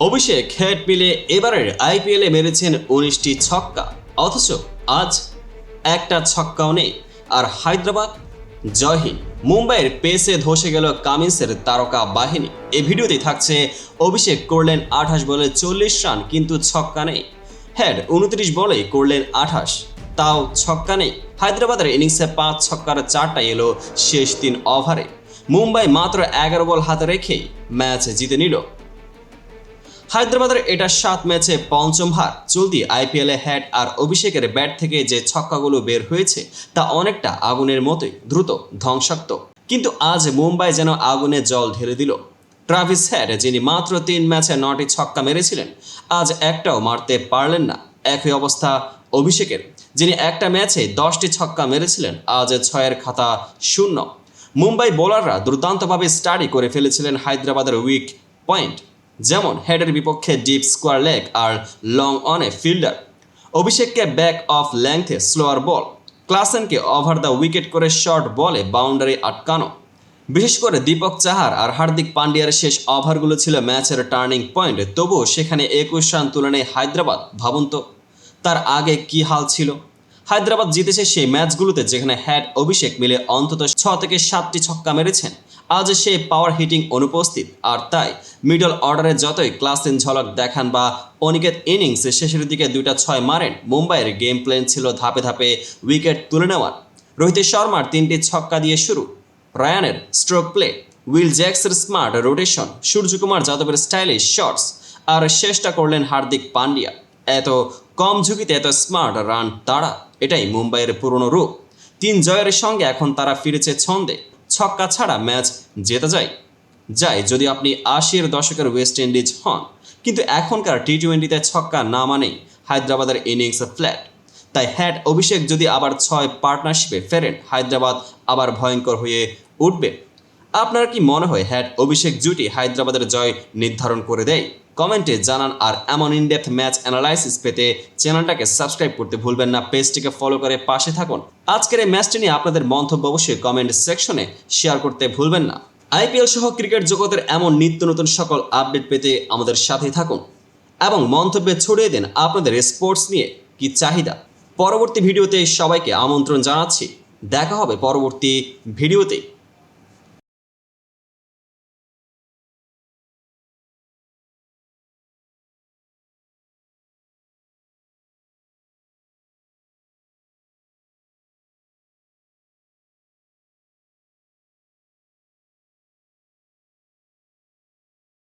অভিষেক head মিলে এবারের আইপিএলে মেরেছেন উনিশটি ছক্কা। অথচ আজ একটা ছক্কাও নেই। আর হায়দ্রাবাদ? জয়হীন মুম্বাইয়ের পেসে ধসে গেল কামিন্সের তারকা বাহিনী। এই ভিডিওতে থাকছে অভিষেক করলেন আঠাশ বলে চল্লিশ রান, কিন্তু ছক্কা নেই। হেড উনত্রিশ বলে করলেন আঠাশ। তাও ছক্কা নেই। হায়দ্রাবাদের ইনিংসে পাঁচ ছক্কার চারটা এলো শেষ তিন ওভারে। মুম্বাই মাত্র এগারো বল হাতে রেখেই ম্যাচ জিতে নিল। হায়দ্রাবাদের এটা সাত ম্যাচে পঞ্চম হার। চলতি আইপিএলে হ্যাট আর অভিষেকের ব্যাট থেকে যে ছক্কাগুলো বের হয়েছে, তা অনেকটা আগুনের মতোই, দ্রুত, ধ্বংসাত্মক। কিন্তু আজ মুম্বাই যেন আগুনে জল ঢেলে দিল। ট্রাভিস হেড, যিনি মাত্র তিন ম্যাচে নটি ছক্কা মেরেছিলেন, আজ একটাও মারতে পারলেন না। একই অবস্থা অভিষেকের, যিনি একটা ম্যাচে দশটি ছক্কা মেরেছিলেন, আজ ছয়ের খাতা শূন্য। মুম্বাই বোলাররা দুর্দান্তভাবে স্টাডি করে ফেলেছিলেন হায়দ্রাবাদের উইক পয়েন্ট। যেমন হেডের বিপক্ষে ডিপ স্কোয়ার লেগ আর লং অনে ফিল্ডার। অভিষেককে ব্যাক অফ লেংথে স্লোয়ার বল ক্লাসেনকে ওভার দ্য উইকেট করে শর্ট বলে বাউন্ডারি আটকানো। বিশেষ করে দীপক চাহার আর হার্দিক পান্ডিয়ার শেষ ওভারগুলো ছিল ম্যাচের টার্নিং পয়েন্ট। তবুও সেখানে একুশ রান তুলে নেয় হায়দ্রাবাদ, ভাবুন তো, তার আগে কি হাল ছিল? হায়দ্রাবাদ জিতেছে সেই ম্যাচগুলোতে যেখানে হ্যাড অভিষেক মিলে অন্তত ছ থেকে সাতটি ছক্কা মেরেছেন। আজ সে পাওয়ার হিটিং অনুপস্থিত। আর তাই মিডল অর্ডারে যতই ক্লাসিন ঝলক দেখান বা অনিকেত ইনিংসে শেষের দিকে দুইটা ছয় মারেন, মুম্বাইয়ের গেম প্ল্যান ছিল ধাপে ধাপে উইকেট তুলে নেওয়ার। রোহিত শর্মার তিনটি ছক্কা দিয়ে শুরু। রায়ানের স্ট্রোক প্লে উইল জ্যাক্সের স্মার্ট রোটেশন সূর্যকুমার যাদবের স্টাইলিশ শটস আর শেষটা করলেন হার্দিক পান্ডিয়া। এত কম ঝুঁকিতে এত স্মার্ট রান তারা। এটাই মুম্বাইয়ের পুরনো রূপ। তিন জয়ের সঙ্গে এখন তারা ফিরেছে ছন্দে। ছক্কা ছাড়া ম্যাচ জেতা যায়। যায় যদি আপনি আশির দশকের ওয়েস্ট ইন্ডিজ হন। কিন্তু এখনকার টি টোয়েন্টিতে ছক্কা না মানেই হায়দ্রাবাদের ইনিংস ফ্ল্যাট। তাই হ্যাট অভিষেক যদি আবার ছয় পার্টনারশিপে ফেরেন, হায়দ্রাবাদ আবার ভয়ঙ্কর হয়ে উঠবে। আপনার কি মনে হয় হ্যাট অভিষেক জুটি হায়দ্রাবাদের জয় নির্ধারণ করে দেয়? কমেন্টে জানান আর এমন ইনডেপথ ম্যাচ অ্যানালাইসিস পেতে চ্যানেলটাকে সাবস্ক্রাইব করতে ভুলবেন না, পেজটিকে ফলো করে পাশে থাকুন। আজকের এই ম্যাচটি নিয়ে আপনাদের মন্তব্য অবশ্যই কমেন্ট সেকশনে শেয়ার করতে ভুলবেন না। আইপিএল সহ ক্রিকেট জগতের এমন নিত্য নতুন সকল আপডেট পেতে আমাদের সাথেই থাকুন। এবং মন্তব্যে ছড়িয়ে দেন আপনাদের স্পোর্টস নিয়ে কি চাহিদা। পরবর্তী ভিডিওতে সবাইকে আমন্ত্রণ জানাচ্ছি। দেখা হবে পরবর্তী ভিডিওতে।